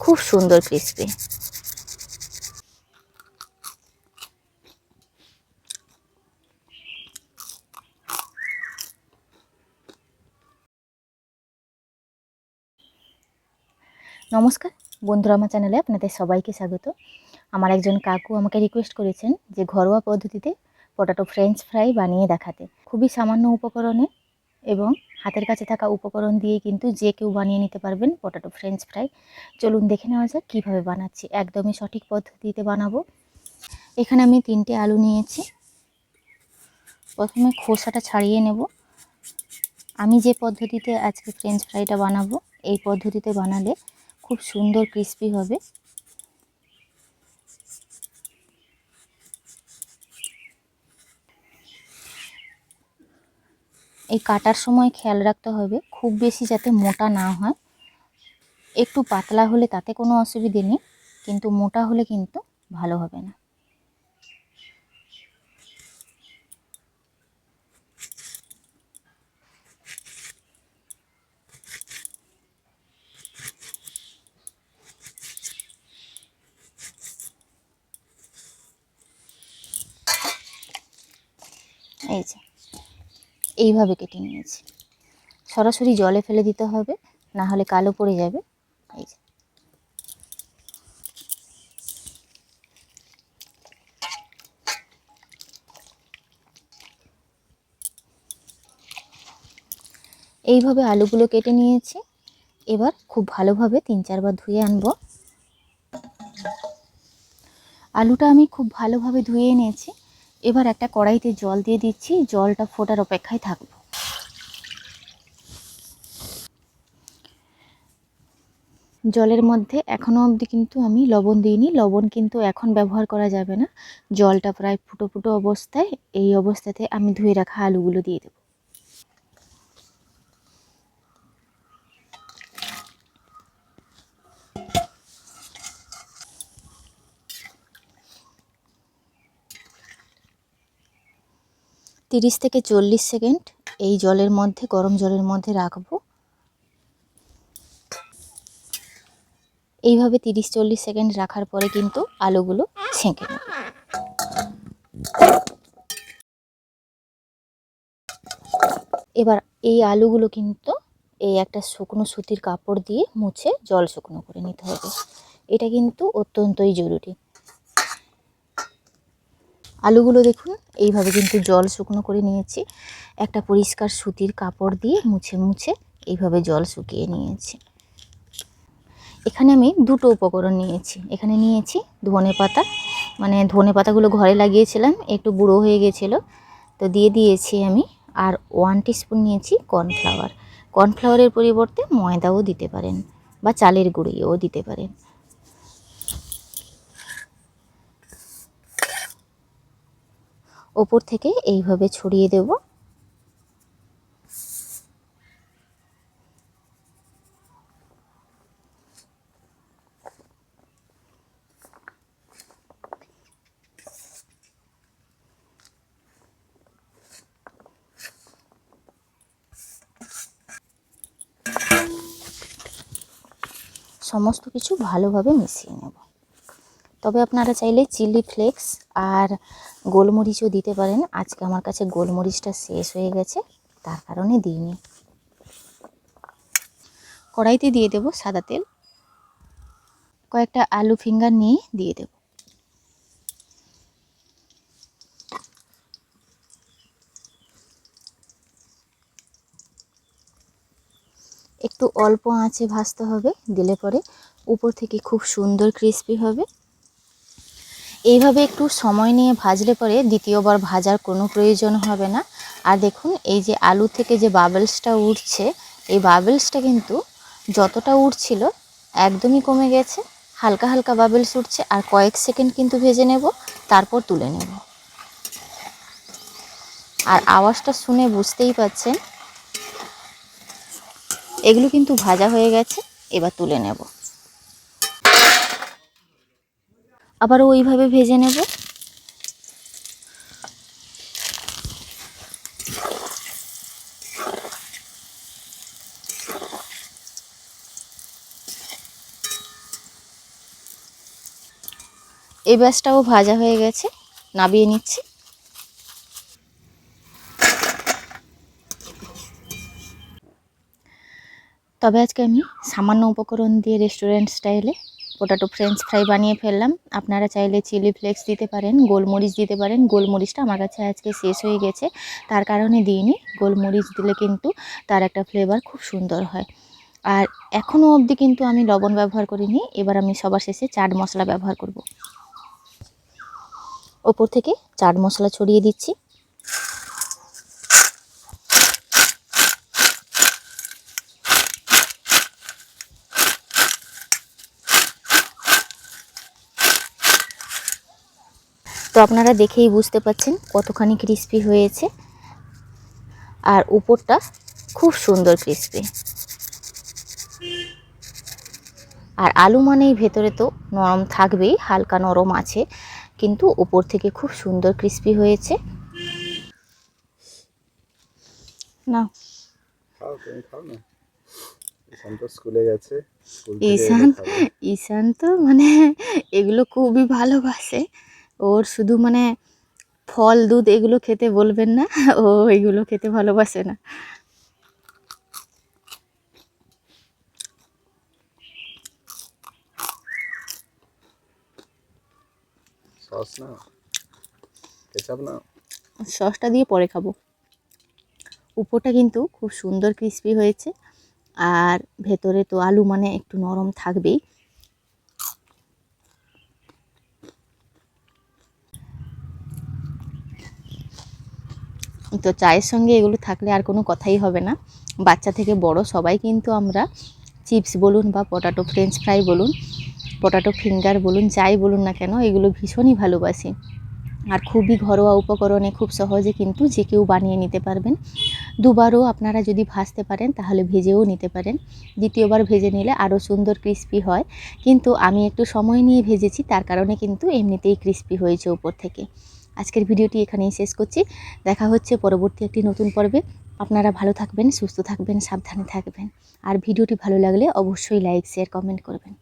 খুব সুন্দর ক্রিসপি নমস্কার, বন্ধুরা আমার চ্যানেলে আপনাদের সবাইকে স্বাগত। আমার একজন কাকু আমাকে রিকোয়েস্ট করেছেন যে ঘরোয়া পদ্ধতিতে পটাটো ফ্রেঞ্চ ফ্রাই বানিয়ে দেখাতে। খুবই সামান্য উপকরণে এবং হাতের কাছে থাকা উপকরণ দিয়ে কিন্তু যে কেউ বানিয়ে নিতে পারবেন পটাটো ফ্রেঞ্চ ফ্রাই চলুন দেখে নেওয়া যাক কীভাবে বানাচ্ছি। একদমই সঠিক পদ্ধতিতে বানাবো। এখানে আমি তিনটে আলু নিয়েছি। প্রথমে খোসাটা ছাড়িয়ে নেব। আমি যে পদ্ধতিতে আজকে ফ্রেঞ্চ ফ্রাইটা বানাবো, এই পদ্ধতিতে বানালে খুব সুন্দর ক্রিস্পি হবে। এই কাটার সময় খেয়াল রাখতে হবে, খুব বেশি যাতে মোটা না হয়। একটু পাতলা হলে তাতে কোনো অসুবিধে নেই, কিন্তু মোটা হলে কিন্তু ভালো হবে না। এই যে। এইভাবে কেটে নিয়েছি। সরাসরি জলে ফেলে দিতে হবে, না হলে কালো পড়ে যাবে। এই যে। এইভাবে আলুগুলো কেটে নিয়েছি। এবার খুব ভালোভাবে তিন চারবার ধুয়ে আনব। আলুটা আমি খুব ভালোভাবে ধুয়ে এনেছি। এবার একটা কড়াইতে জল দিয়ে দিচ্ছি, জলটা ফোটার অপেক্ষায় থাকব। জলের মধ্যে এখনও অবধি কিন্তু আমি লবণ দিইনি। লবণ কিন্তু এখন ব্যবহার করা যাবে না। জলটা প্রায় ফুটো ফুটো অবস্থায়, এই অবস্থাতে আমি ধুয়ে রাখা আলুগুলো দিয়ে দেবো। তিরিশ থেকে চল্লিশ সেকেন্ড এই জলের মধ্যে, গরম জলের মধ্যে রাখব। এইভাবে তিরিশ চল্লিশ সেকেন্ড রাখার পরে কিন্তু আলুগুলো ছেঁকে নেব। এবার এই আলুগুলো কিন্তু এই একটা শুকনো সুতির কাপড় দিয়ে মুছে জল শুকনো করে নিতে হবে। এটা কিন্তু অত্যন্তই জরুরি। আলুগুলো দেখুন, এইভাবে কিন্তু জল শুকনো করে নিয়েছি। একটা পরিষ্কার সুতির কাপড় দিয়ে মুছে মুছে এইভাবে জল শুকিয়ে নিয়েছি। এখানে আমি দুটো উপকরণ নিয়েছি। এখানে নিয়েছি ধনে পাতা। মানে ধনে পাতাগুলো ঘরে লাগিয়েছিলাম, একটু বুড়ো হয়ে গেছিল। তো দিয়ে দিয়েছি আমি আর ওয়ান টিস্পুন নিয়েছি কর্নফ্লাওয়ার। কর্নফ্লাওয়ারের পরিবর্তে ময়দাও দিতে পারেন বা চালের গুঁড়িও দিতে পারেন। ওপর থেকে এইভাবে ছড়িয়ে দেব। সমস্ত কিছু ভালোভাবে মিশিয়ে নেব। তবে আপনারা চাইলে চিলি ফ্লেক্স আর গোলমরিচও দিতে পারেন। আজকে আমার কাছে গোলমরিচটা শেষ হয়ে গেছে, তার কারণে দিইনি। কড়াইতে দিয়ে দেব সাদা তেল। কয়েকটা আলু ফিঙ্গার নিয়ে দিয়ে দেব। একটু অল্প আঁচে ভাজতে হবে, দিলে পরে উপর থেকে খুব সুন্দর ক্রিস্পি হবে। এইভাবে একটু সময় নিয়ে ভাজলে পরে দ্বিতীয়বার ভাজার কোনো প্রয়োজন হবে না। আর দেখুন, এই যে আলু থেকে যে বাবলসটা উঠছে, এই বাবলসটা কিন্তু যতটা উঠছিল একদমই কমে গেছে। হালকা হালকা বাবলস উঠছে আর কয়েক সেকেন্ড কিন্তু ভেজে নেব, তারপর তুলে নেব। আর আওয়াজটা শুনে বুঝতেই পাচ্ছেন, এগুলো কিন্তু ভাজা হয়ে গেছে, এবার তুলে নেব। আবারও ওইভাবে ভেজে নেব। এই ব্যাসটাও ভাজা হয়ে গেছে, নাবিয়ে নিচ্ছি। তবে আজকে আমি সামান্য উপকরণ দিয়ে রেস্টুরেন্ট স্টাইলে পোটাটো ফ্রেঞ্চ ফ্রাই বানিয়ে ফেললাম। আপনারা চাইলে চিলি ফ্লেক্স দিতে পারেন, গোলমরিচ দিতে পারেন। গোলমরিচটা আমার কাছে আজকে শেষ হয়ে গেছে। তার কারণে দিইনি। গোলমরিচ দিলে কিন্তু তার একটা ফ্লেভার খুব সুন্দর হয়। আর এখনও অবধি কিন্তু আমি লবণ ব্যবহার করিনি। এবার আমি সবার শেষে চাট মশলা ব্যবহার করব। ওপর থেকে চাট মশলা ছড়িয়ে দিচ্ছি তো আপনারা দেখেই বুঝতে পাচ্ছেন কতখানি ক্রিস্পি হয়েছে। আর উপরটা খুব সুন্দর ক্রিস্পি আর আলু মানেই ভেতরে তো নরম থাকবেই হালকা নরম আছে কিন্তু উপর থেকে খুব সুন্দর ক্রিস্পি হয়েছে। না তো স্কুলে গেছে ঈশান ঈশান তো মানে এগুলো খুবই ভালোবাসে। ওর শুধু মানে ফল দুধ এগুলো খেতে বলবেন না ও এগুলো খেতে ভালোবাসে না। সস না? কেচাপ না? সসটা দিয়ে পরে খাব। উপরটা কিন্তু খুব সুন্দর ক্রিস্পি হয়েছে আর ভেতরে তো আলু মানে একটু নরম থাকবেই। তো চায়ের সঙ্গে এগুলো থাকলে আর কোনো কথাই হবে না। বাচ্চা থেকে বড় সবাই কিন্তু আমরা চিপস বলুন বা পটাটো ফ্রেঞ্চ ফ্রাই বলুন, পটাটো ফিঙ্গার বলুন, যাই বলুন না কেন, এগুলো ভীষণই ভালোবাসি। আর খুবই ঘরোয়া উপকরণে খুব সহজে কিন্তু যে কেউ বানিয়ে নিতে পারবেন। দুবারও আপনারা যদি ভাজতে পারেন, তাহলে ভেজেও নিতে পারেন। দ্বিতীয়বার ভেজে নিলে আরও সুন্দর ক্রিস্পি হয়। কিন্তু আমি একটু সময় নিয়ে ভেজেছি, তার কারণে কিন্তু এমনিতেই ক্রিস্পি হয়েছে উপর থেকে। আজকের ভিডিওটি এখানেই শেষ করছি। দেখা হচ্ছে পরবর্তী একটি নতুন পর্বে। আপনারা ভালো থাকবেন, সুস্থ থাকবেন, সাবধানে থাকবেন। আর ভিডিওটি ভালো লাগলে অবশ্যই লাইক শেয়ার কমেন্ট করবেন।